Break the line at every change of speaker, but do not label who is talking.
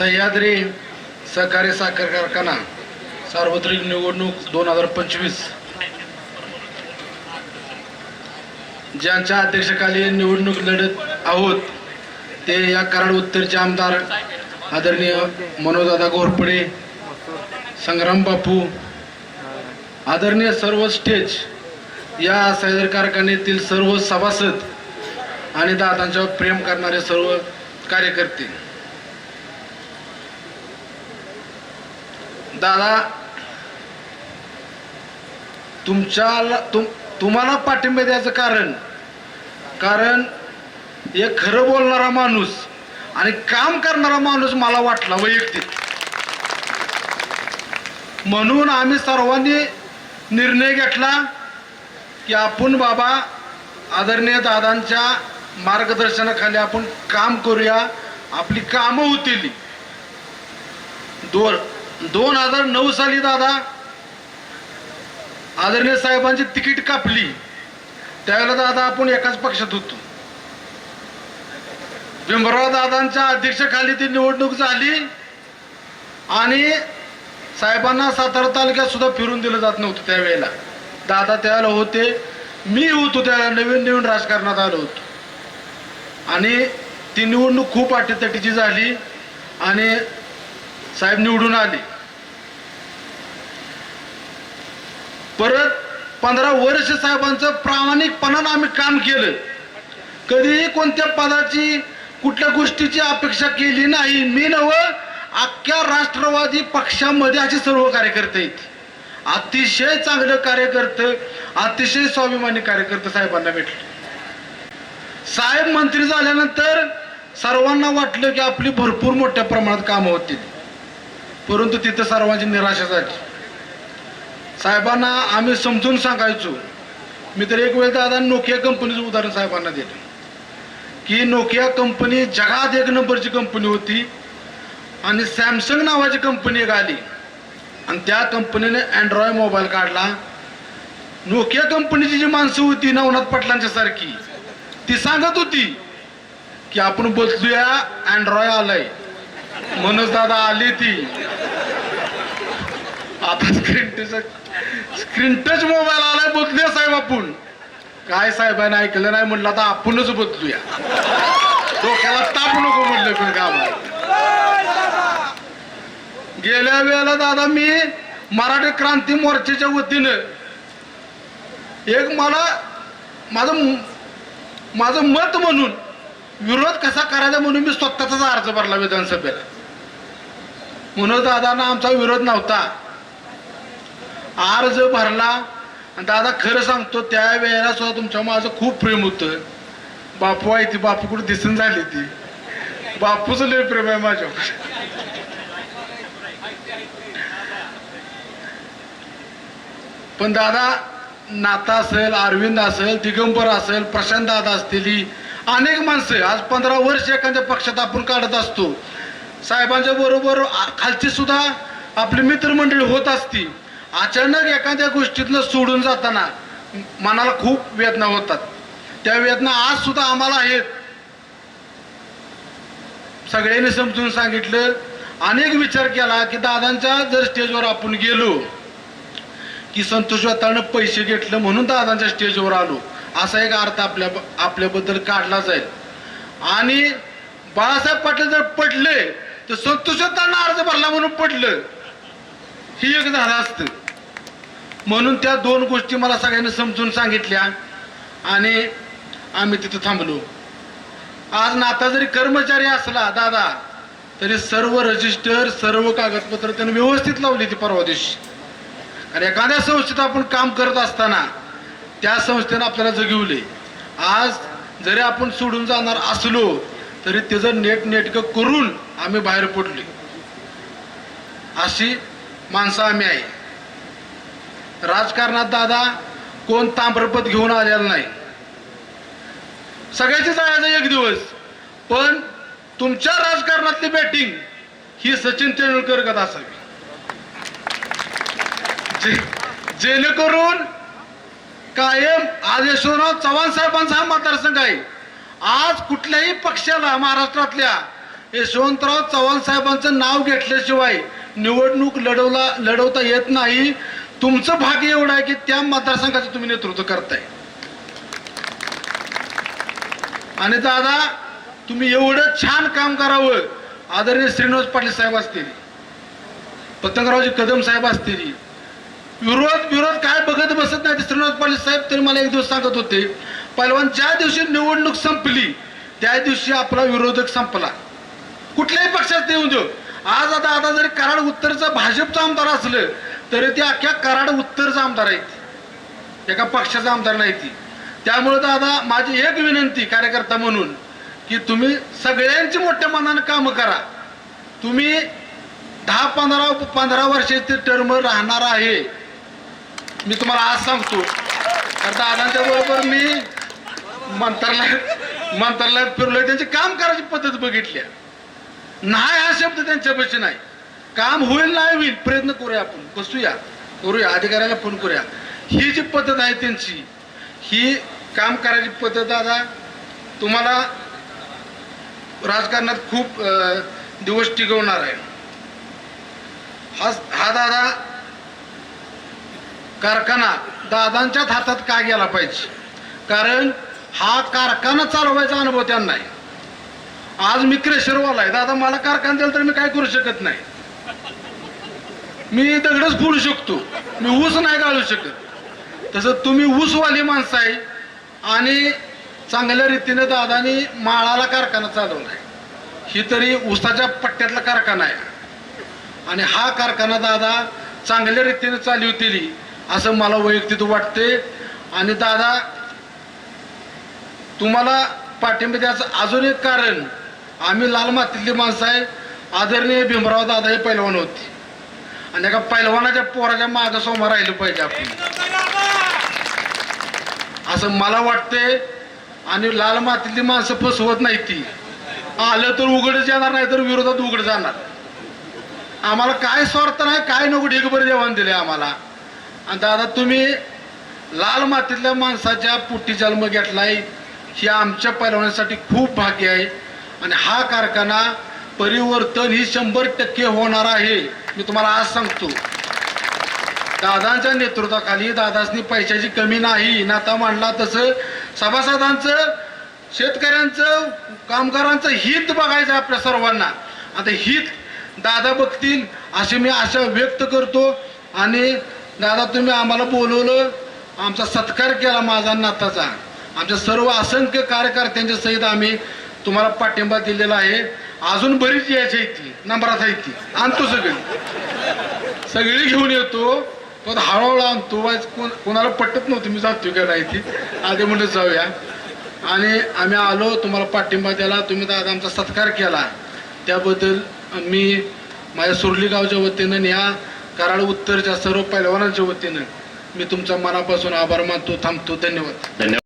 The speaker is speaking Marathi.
सह्याद्री सहकारी साखर कारखाना सार्वत्रिक निवडणूक दोन हजार पंचवीस. ज्यांच्या अध्यक्षकाली निवडणूक लढत आहोत ते या कराड उत्तरचे आमदार आदरणीय मनोजदादा घोरपडे संग्राम बापू आदरणीय सर्व स्टेज या सह्याद्री कारखान्यातील सर्व सभासद आणि दादांच्यावर प्रेम करणारे सर्व कार्यकर्ते. दादा तुमच्या तुम तुम्हाला पाठिंबा द्यायचं कारण कारण एक खरं बोलणारा माणूस आणि काम करणारा माणूस मला वाटला वैयक्तिक. म्हणून आम्ही सर्वांनी निर्णय घेतला की आपण बाबा आदरणीय दादांच्या मार्गदर्शनाखाली आपण काम करूया. आपली कामं होतील. दोन दोन हजार नऊ साली दादा आदरणीय साहेबांची तिकीट कापली. त्यावेळेला दादा आपण एकाच पक्षात होतो. भीमराव दादांच्या अध्यक्षखाली ती निवडणूक झाली आणि साहेबांना सातारा तालुक्यात सुद्धा फिरून दिलं जात नव्हतं त्यावेळेला. दादा त्यावेळेला होते. मी होतो त्यावेळेला नवीन नवीन राजकारणात आलो होतो. आणि ती निवडणूक खूप अटीतटीची झाली आणि साहेब निवडून आले. परत पंधरा वर्ष साहेबांचं प्रामाणिकपणानं आम्ही काम केलं. कधीही कोणत्या पदाची कुठल्या गोष्टीची अपेक्षा केली नाही. मी नव अख्ख्या राष्ट्रवादी पक्षामध्ये असे सर्व कार्यकर्ते आहेत. अतिशय चांगलं कार्यकर्ते अतिशय स्वाभिमानी कार्यकर्ते साहेबांना भेटले. साहेब मंत्री झाल्यानंतर सर्वांना वाटलं की आपली भरपूर मोठ्या प्रमाणात कामं होतील. परंतु तिथं सर्वांची निराशा झाली. साहेबांना आम्ही समजून सांगायचो. मी तर एक वेळ दादा नोकिया कंपनीचं उदाहरण साहेबांना दिलं. की नोकिया कंपनी जगात एक नंबरची कंपनी होती आणि सॅमसंग नावाची कंपनी एक आली. आणि त्या कंपनीने अँड्रॉइड मोबाईल काढला. नोकिया कंपनीची जी माणसं होती नवनाथ पाटलांच्या सारखी ती सांगत होती की आपण बदलूया अँड्रॉइड आलाय. मनोज दादा आली ती. आता screen touch screen touch mobile आलाय बदलूया साहेब आपण. काय साहेबांनी ऐकलं नाही म्हणलं आता आपणच बदलूया डोक्याला ताप नको म्हणलं पण गावात गेल्या वेळेला दादा मी मराठी क्रांती मोर्चाच्या वतीनं एक मला माझं माझं मत म्हणून विरोध कसा करायचा म्हणून मी स्वतःचाच अर्ज भरला विधानसभेला. म्हणून दादांना आमचा विरोध नव्हता. अर्ज भरला. आणि दादा खरं सांगतो त्यावेळेला सुद्धा तुमच्या माझं खूप प्रेम होतं. बापू आहे ती बापू कुठे दिसून झाली ती. बापूचं लय प्रेम आहे माझ्या पण दादा नाता असेल अरविंद असेल दिगंबर असेल प्रशांत दादा असतील अनेक माणसं आज पंधरा वर्ष एखाद्या पक्षात आपण काढत असतो. साहेबांच्या बरोबर खालची सुद्धा आपली मित्रमंडळी होत असती. अचानक एखाद्या गोष्टीतलं सोडून जाताना मनाला खूप वेदना होतात. त्या वेदना आज सुद्धा आम्हाला आहेत सगळ्यांनी समजून सांगितलं. अनेक विचार केला की दादांच्या जर स्टेजवर आपण गेलो की संतोष वातावरण पैसे घेतलं म्हणून दादांच्या स्टेजवर आलो. असा एक अर्थ आपल्या आपल्याबद्दल काढला जाईल. आणि बाळासाहेब पाटील जर पडले तर संतोष वातावरण अर्ज भरला म्हणून पडलं. ही एक झालं असतं. म्हणून त्या दोन गोष्टी मला सगळ्यांनी समजून सांगितल्या आणि आम्ही तिथं थांबलो. आज नाता जरी कर्मचारी असला दादा तरी सर्व रजिस्टर सर्व कागदपत्र त्यानं व्यवस्थित लावली ती परवा दिवशी. आणि एखाद्या संस्थेत आपण काम करत असताना त्या संस्थेनं आपल्याला जगिवले. आज जरी आपण सोडून जाणार असलो तरी त्याचं नेट नेटकं करून आम्ही बाहेर पडले अशी माणसं आम्ही आहे. राजकारणात दादा कोण ताम्रपत घेऊन आलेला नाही. सगळ्याची जायचं एक दिवस पण तुमच्या राजकारणातली बॅटिंग ही सचिन तेंडुलकर कदा असावी. जे- जेणेकरून कायम आज यशवंतराव चव्हाण साहेबांचा हा मतदारसंघ आहे. आज कुठल्याही पक्षाला महाराष्ट्रातल्या यशवंतराव चव्हाण साहेबांचं नाव घेतल्याशिवाय निवडणूक लढवला लढवता येत नाही. तुमचं भाग्य एवढं आहे की त्या मतदारसंघाचं तुम्ही नेतृत्व करताय. आणि दादा तुम्ही एवढं छान काम करावं. आदरणीय श्रीनिवास पाटील साहेब असतील पतंगरावजी कदम साहेब असतील. विरोध विरोध काय बघत बसत नाही ते श्रीनिवास पाटील साहेब तरी मला एक दिवस सांगत होते. पहिलवान ज्या दिवशी निवडणूक संपली त्या दिवशी आपला विरोधक संपला. कुठल्याही पक्षात येऊन देऊ. आज आता आता जरी कराड उत्तरचा भाजपचा आमदार असलं तरी ते अख्ख्या कराड उत्तरचा आमदार आहेत. एका पक्षाचा आमदार नाही ती. त्यामुळे दादा माझी एक विनंती कार्यकर्ता म्हणून की तुम्ही सगळ्यांची मोठ्या मनानं कामं करा. तुम्ही दहा पंधरा पंधरा वर्षाचे टर्म राहणार आहे. मी तुम्हाला आज सांगतो. तर दादांच्या बरोबर मी मंत्रालयात मंत्रालयात फिरलोय. त्यांची काम करायची पद्धत बघितल्या. नाही हा शब्द त्यांच्यापाशी नाही. काम होईल नाही होईल प्रयत्न करूया आपण. बसूया. करूया. अधिकाऱ्याला फोन करूया. ही जी पद्धत आहे त्यांची ही काम करायची पद्धत दादा तुम्हाला राजकारणात खूप दिवस टिकवणार आहे. हा हा दादा कारखाना दादांच्याच हातात का गेला पाहिजे? कारण हा कारखाना चालवायचा अनुभव त्यांना आहे. आज मी क्रेशरवाला आहे. दादा मला कारखाना दिला तर मी काय करू शकत नाही? मी दगडच फोडू शकतो. मी ऊस नाही घालू शकत. तसं तुम्ही ऊसवाली माणसं आहे आणि चांगल्या रीतीने दादानी माळाला कारखाना चालवलाय. ही तरी ऊसाच्या पट्ट्यातला कारखाना आहे. आणि हा कारखाना दादा चांगल्या रीतीने चालवतील असं मला वैयक्तिक वाटते. आणि दादा तुम्हाला पाठिंबा द्यायचं अजून एक कारण आम्ही लाल मातीतली माणसं आहे. आदरणीय भीमराव दादा हे पैलवान होते. आणि एका पैलवानाच्या पोराच्या माग समोर राहिलं पाहिजे आपण. असं मला वाटते आणि लाल मातीतली माणसं फसवत नाही ती. आलं तर उघडच येणार नाही तर विरोधात उघड जाणार. आम्हाला काय स्वार्थ नाही काय नको ढिगभर जेवण दिले आम्हाला. आणि दादा तुम्ही लाल मातीतल्या माणसाच्या पोटी जन्म घेतलाय ही आमच्या पैलवानासाठी खूप भाग्य आहे. आणि हा कारखाना परिवर्तन ही शंभर टक्के होणार आहे. मी तुम्हाला आज सांगतो. दादांच्या नेतृत्वाखाली दादासनी पैशाची कमी नाही. नाता मांडला तसं सभासदांचं शेतकऱ्यांचं कामगारांचं हित बघायचं आपल्या सर्वांना. आता हित दादा बघतील अशी मी आशा व्यक्त करतो. आणि दादा तुम्ही आम्हाला बोलवलं. आमचा सत्कार केला माझा नाताचा. आमच्या सर्व असंख्य कार्यकर्त्यांच्या सहित आम्ही तुम्हाला पाठिंबा दिलेला आहे. अजून बरीच यायची आहे ती नंबरात आहे ती. आणतो सगळी. सगळी घेऊन येतो. पण हळूहळू आणतो. कोणाला पटत नव्हतं मी जातो का नाही ती. आधी म्हणत जाऊया. आणि आम्ही आलो तुम्हाला पाठिंबा द्यायला तुम्ही दादा आमचा सत्कार केला. त्याबद्दल मी माझ्या सुरली गावच्या वतीनं या कराड उत्तरच्या सर्व पैलवानांच्या वतीनं मी तुमचा मनापासून आभार मानतो थांबतो. धन्यवाद.
धन्यवाद.